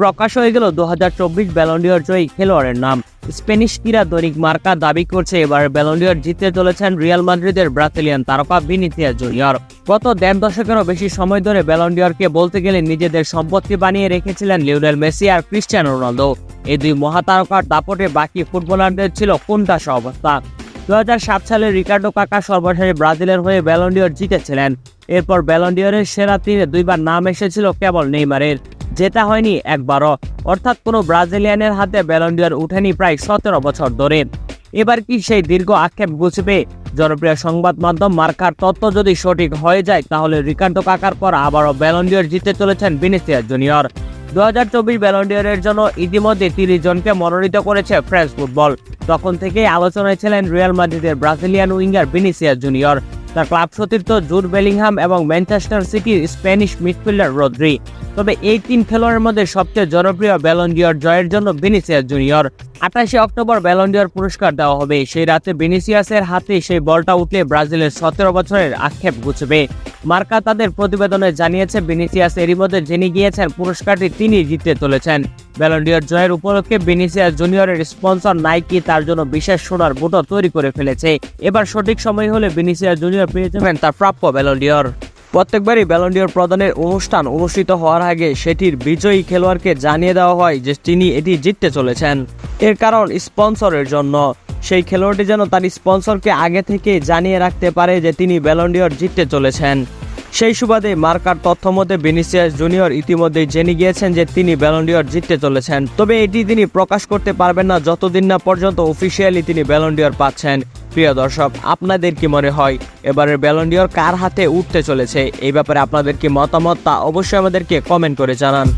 প্রকাশ হয়ে গেল দু হাজার চব্বিশ ব্যালন্ডিয়র জয়ী খেলোয়াড়ের নাম। স্প্যানিশ ক্রীড়া দৈনিক মার্কা দাবি করছে, এবার ব্যালন্ডিয়র জিতে চলেছেন রিয়াল মাদ্রিদের ব্রাজিলিয়ান তারকা ভিনিসিয়া জুনিয়র। গত দেড় দশকেরও বেশি সময় ধরে ব্যালন্ডিয়রকে বলতে গেলে নিজেদের সম্পত্তি বানিয়ে রেখেছিলেন লিওনেল মেসি আর ক্রিস্টিয়ানো রোনালদো। এই দুই মহাতারকার দাপটে বাকি ফুটবলারদের ছিল কোনটা অবস্থা? দু হাজার সাত সালে রিকার্ডো কাকা সর্বশেষে ব্রাজিলের হয়ে ব্যালন্ডিয়র জিতেছিলেন। এরপর ব্যালন্ডিয়রের সেরা তিনে দুইবার নাম এসেছিল কেবল নেইমারের। জেতা হয়নি একবারও। অর্থাৎ কোনো ব্রাজিলিয়ানের হাতে ব্যালন্ডিয়র উঠেনি প্রায় সতেরো বছর ধরে। এবার কি সেই দীর্ঘ আক্ষেপ গুছবে জনপ্রিয় সংবাদ মাধ্যম মার্কার তত্ত্ব যদি সঠিক হয়ে যায়, তাহলে রিকার্ডো কাকার পর আবারও ব্যালন্ডিয়র জিতে চলেছেন ভিনিসিয়াস জুনিয়র দু হাজার চব্বিশ ব্যালন্ডিয়রের জন্য ইতিমধ্যে তিরিশ জনকে মনোনীত করেছে ফ্রেঞ্চ ফুটবল। তখন থেকেই আলোচনায় ছিলেন রিয়াল মাদ্রিদের ব্রাজিলিয়ান উইঙ্গার ভিনিসিয়াস জুনিয়র তার ক্লাব সতীর্থ জুড বেলিংহাম এবং ম্যানচেস্টার সিটির স্প্যানিশ মিডফিল্ডার রদ্রি। তবে এই তিন খেলোয়াড়ের মধ্যে সবচেয়ে জনপ্রিয় ব্যালন্ডিয়র জয়ের জন্য ভিনিসিয়াস জুনিয়র আঠাশে অক্টোবর ব্যালন্ডিয়র পুরস্কার দেওয়া হবে। সেই রাতে ভিনিসিয়াসের হাতে সেই বলটা উঠলে ব্রাজিলের সতেরো বছরের আক্ষেপ গুছবে। মার্কা তাদের প্রতিবেদনে জানিয়েছে ভিনিসিয়াস এরই মধ্যে জেনে গিয়েছেন পুরস্কারটি তিনি জিততে চলেছেন। ব্যালন্ডিয়র জয়ের উপলক্ষে ভিনিসিয়াস জুনিয়রের স্পন্সর নাইকি তার জন্য বিশেষ সোনার বুটো তৈরি করে ফেলেছে। এবার সঠিক সময় হলে ভিনিসিয়াস জুনিয়র পেয়ে যাবেন তার প্রাপ্য ব্যালন্ডিয়র প্রত্যেকবারই ব্যালন্ডিয়র প্রদানের অনুষ্ঠান অনুষ্ঠিত হওয়ার আগে সেটির বিজয়ী খেলোয়াড়কে জানিয়ে দেওয়া হয় যে তিনি এটি জিততে চলেছেন। এর কারণ স্পন্সরের জন্য। সেই খেলোয়াড়টি যেন তার স্পন্সরকে আগে থেকে জানিয়ে রাখতে পারে যে তিনি ব্যালন্ডিয়র জিততে চলেছেন। সেই সুবাদে মার্কার তথ্য মতে বেনিসিয়াস জুনিয়র ইতিমধ্যেই জেনে গিয়েছেন যে তিনি ব্যালন্ডিয়র জিততে চলেছেন। তবে এটি তিনি প্রকাশ করতে পারবেন না যতদিন না পর্যন্ত অফিসিয়ালি তিনি ব্যালন্ডিয়র পাচ্ছেন। প্রিয় দর্শক, আপনাদের কি মনে হয়, এবারের ব্যালন্ডিয়র কার হাতে উঠতে চলেছে? এই ব্যাপারে আপনাদের কি মতামত তা অবশ্যই আমাদেরকে কমেন্ট করে জানান।